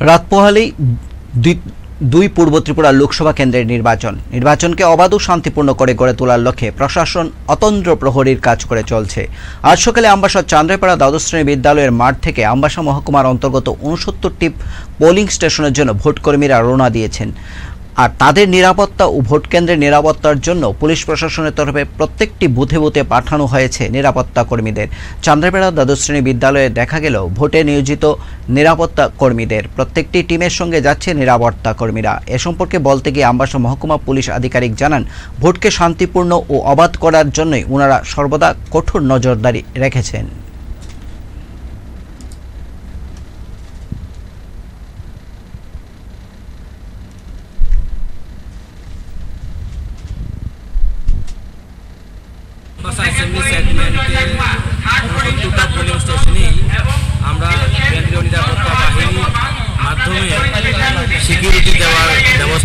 রাত পোহালেই দুই- পূর্ব ত্রিপুরা লোকসভা কেন্দ্রের নির্বাচন। নির্বাচনকে অবাধ ও শান্তিপূর্ণ করে গড়ে তোলার লক্ষ্যে প্রশাসন অতন্দ্র প্রহরীর কাজ করে চলছে। আজ সকালে আম্বাসা চান্দ্রাপাড়া দ্বাদশ শ্রেণি বিদ্যালয়ের মাঠ থেকে আম্বাসা মহকুমার অন্তর্গত উনসত্তরটি পোলিং স্টেশনের জন্য ভোটকর্মীরা রওনা দিয়েছেন। আর তাদের নিরাপত্তা ও ভোট কেন্দ্রের নিরাপত্তার জন্য পুলিশ প্রশাসনের তরফে প্রত্যেকটি বুথে বুথে পাঠানো হয়েছে নিরাপত্তা কর্মীদের। চান্দ্রাপাড়া দ্বাদশ শ্রেণি বিদ্যালয়ে দেখা গেল, ভোটে নিয়োজিত নিরাপত্তা কর্মীদের। প্রত্যেকটি টিমের সঙ্গে যাচ্ছে নিরাপত্তা কর্মীরা। এ সম্পর্কে বলতে গিয়ে আমবাসা মহকুমা পুলিশ আধিকারিক জানান, ভোটকে শান্তিপূর্ণ ও অবাধ করার জন্যই ওনারা সর্বদা কঠোর নজরদারি রেখেছেন।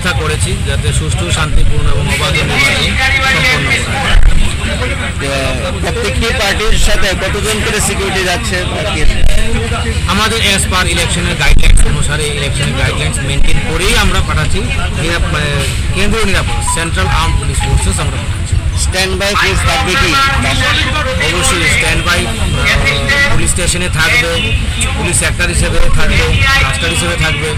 ব্যবস্থা করেছি যাতে সুষ্ঠু শান্তিপূর্ণ এবং অবাধ নির্বাচন সম্পন্ন প্রত্যেকটি পার্টির সাথে কতজন করে সিকিউরিটি যাচ্ছে আমাদের অ্যাজ পার ইলেকশনের গাইডলাইন্স অনুসারে ইলেকশনের গাইডলাইন্স মেনটেন করেই আমরা পাঠাচ্ছি। কেন্দ্রীয় নিরাপত্তা সেন্ট্রাল আর্ম পুলিশ ফোর্সেস আমরা পাঠাচ্ছি। স্ট্যান্ড বাই পুলিশ থাকবে কি? অবশ্যই স্ট্যান্ড বাই পুলিশ স্টেশনে থাকবে পুলিশ সেক্টর হিসেবে থাকবে মাস্টার হিসেবে থাকবে।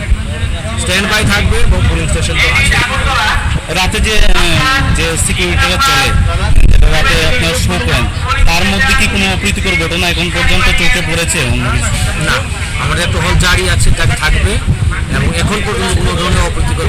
স্ট্যান্ড বাই থাকবে এবং পুলিশ স্টেশন তো আছে। রাতে যে যে সিকিউরিটিরা চলে, রাতে আপনার শো করেন, তার মধ্যে কি কোনো অপ্রীতিকর ঘটনা এখন পর্যন্ত চোখে পড়েছে না, আমাদের টহল জারি আছে জারি থাকবে, এবং এখন পর্যন্ত কোনো ধরনের অপ্রীতিকর